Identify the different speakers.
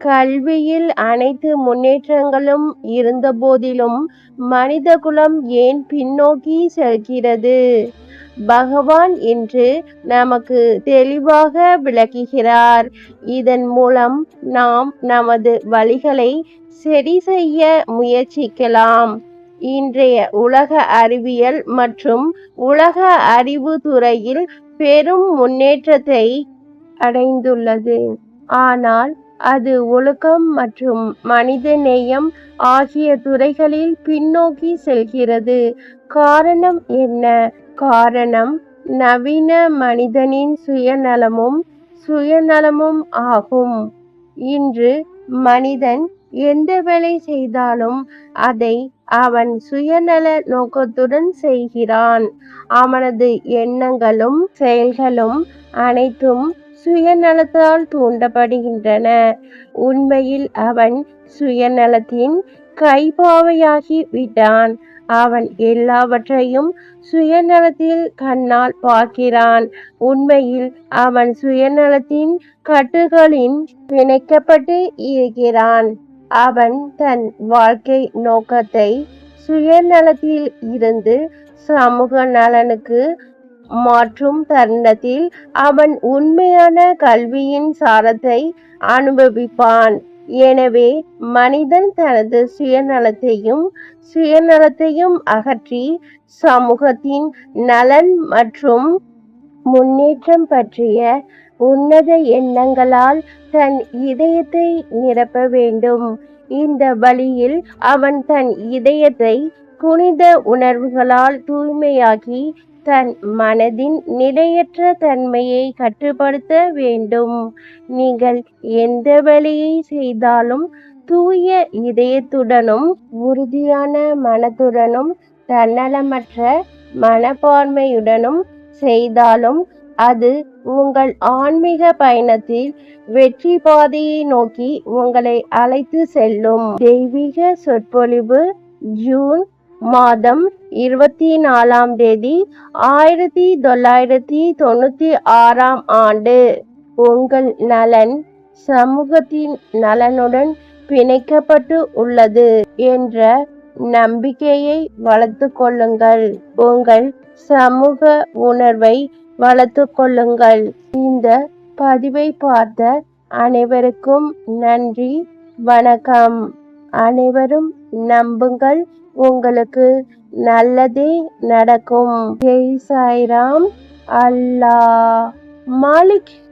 Speaker 1: கல்வியில் அனைத்து முன்னேற்றங்களும் இருந்தபோதிலும் மனிதகுலம் ஏன் பின்னோக்கி செல்கிறது? பகவான் என்று நமக்கு தெளிவாக விளக்குகிறார். இதன் மூலம் நாம் நமது வழிகளை சரி செய்ய முயற்சிக்கலாம். இன்றைய உலக அறிவியல் மற்றும் உலக அறிவு துறையில் பெரும் முன்னேற்றத்தை அடைந்துள்ளது. ஆனால் அது ஒழுக்கம் மற்றும் மனித நேயம் ஆகிய துறைகளில் பின்னோக்கி செல்கிறது. காரணம் என்ன? காரணம் நவீன மனிதனின் சுயநலமும் சுயநலமும் ஆகும். இன்று மனிதன் எந்த வேலை செய்தாலும் அதை அவன் சுயநல நோக்கத்துடன் செய்கிறான். அவனது எண்ணங்களும் செயல்களும் அனைத்தும் சுயநலத்தால் தூண்டப்படுகின்றன. உண்மையில் அவன் சுயநலத்தின் கைபாவையாகி விட்டான். அவன் எல்லாவற்றையும் சுயநலத்தில் கண்ணால் பார்க்கிறான். உண்மையில் அவன் சுயநலத்தின் கட்டுகளின் பிணைக்கப்பட்டு இருக்கிறான். அவன் தன் வாழ்க்கை நோக்கத்தை சுயநலத்தில் இருந்து சமூக நலனுக்கு மாற்றும் தருணத்தில் அவன் உண்மையான கல்வியின் சாரத்தை அனுபவிப்பான். எனவே மனிதன் தனது சுயநலத்தையும் சுயநலத்தையும் அகற்றி சமூகத்தின் நலன் மற்றும் முன்னேற்றம் பற்றிய உன்னத எண்ணங்களால் தன் இதயத்தை நிரப்ப வேண்டும். இந்த வழியில் அவன் தன் இதயத்தை புனித உணர்வுகளால் தூய்மையாகி தன் மனதின் நிலையற்ற தன்மையை கட்டுப்படுத்த வேண்டும். நீங்கள் எந்த வேலையை செய்தாலும் தூய இதயத்துடனும் உறுதியான மனத்துடனும் தன்னலமற்ற மனப்பான்மையுடனும் செய்தாலும் அது உங்கள் ஆன்மீக பயணத்தில் வெற்றி பாதையை நோக்கி உங்களை அழைத்து செல்லும். தெய்வீக சொற்பொழிவு ஜூன் மாதம் இருபத்தி நாலாம் தேதி ஆயிரத்தி தொள்ளாயிரத்தி தொண்ணூத்தி ஆறாம் ஆண்டு. உங்கள் நலன் சமூகத்தின் நலனுடன் பிணைக்கப்பட்டு உள்ளது என்ற நம்பிக்கையை வளர்த்து கொள்ளுங்கள். உங்கள் சமூக உணர்வை வளர்த்து கொள்ளுங்கள். இந்த பதிவை பார்த்த அனைவருக்கும் நன்றி. வணக்கம். அனைவரும் நம்புங்கள் உங்களுக்கு நல்லதே நடக்கும். ஜெய் சாய்ராம். அல்லாஹ். மாலிக்.